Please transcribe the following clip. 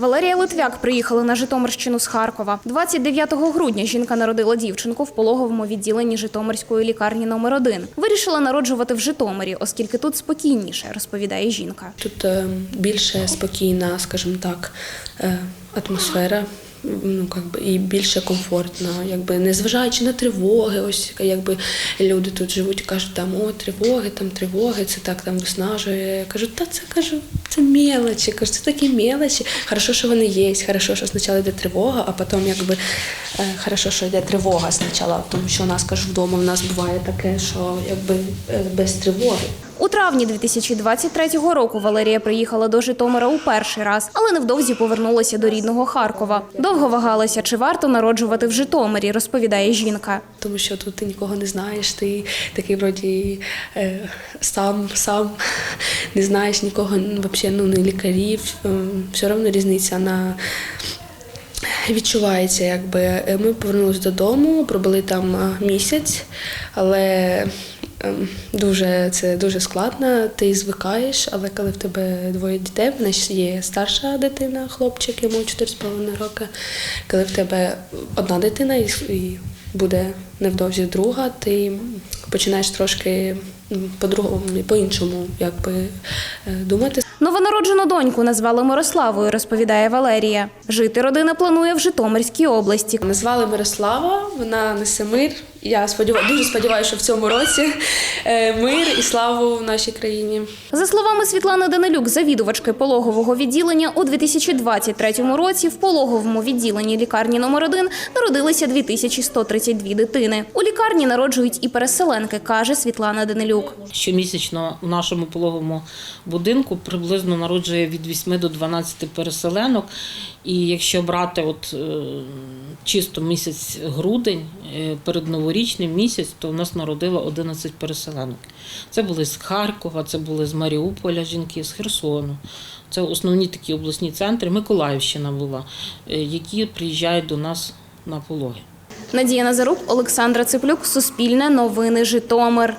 Валерія Литвяк приїхала на Житомирщину з Харкова. 29 грудня жінка народила дівчинку в пологовому відділенні Житомирської лікарні номер 1 Вирішила народжувати в Житомирі, оскільки тут спокійніше, розповідає жінка. Тут е, більше спокійна, скажімо так, е, атмосфера. Ну, как би, і більше комфортно, якби незважаючи на тривоги, ось якби люди тут живуть кажуть, там о, тривоги, там тривоги, це так там виснажує. Я кажу, та це кажу, це мелочі, кажу, це такі мелочі. Хорошо, що вони є, хорошо, що спочатку йде тривога, а потім якби е, хорошо, що йде тривога спочатку, тому що у нас кажу, вдома в нас буває таке, що якби е, без тривоги. У травні 2023 року Валерія приїхала до Житомира у перший раз, але невдовзі повернулася до рідного Харкова. Довго вагалася, чи варто народжувати в Житомирі, розповідає жінка. Тому що тут ти нікого не знаєш, ти такий вроді е, сам, сам не знаєш нікого, взагалі ну, не лікарів. Ем, Все одно різниця на відчувається, якби Е, ми повернулися додому, пробули там е, місяць, але дуже це дуже складно. Ти звикаєш, але коли в тебе двоє дітей, в нас є старша дитина, хлопчик, йому 4,5 роки. Коли в тебе одна дитина і, і буде невдовзі друга, ти починаєш трошки по-другому, по-іншому якби, е, думати. Новонароджену доньку назвали Мирославою, розповідає Валерія. Жити родина планує в Житомирській області. Назвали Мирослава, вона несе мир. Я сподіваю, дуже сподіваюся, що в цьому році е, мир і славу в нашій країні. За словами Світлани Данилюк, завідувачки пологового відділення, у 2023 році в пологовому відділенні лікарні номер 1 народилися 2132 дитини. У лікарні народжують і переселенки, каже Світлана Данилюк. Щомісячно в нашому пологовому будинку приблизно народжує від 8 до 12 переселенок. І якщо брати от, е, чисто місяць грудень, е, перед новорічним місяць, то у нас народило 11 переселенок. Це були з Харкова, це були з Маріуполя жінки, з Херсону. Це основні такі обласні центри. Миколаївщина була, е, які приїжджають до нас на пологи. Надія Назарук, Олександра Циплюк, Суспільне новини Житомир.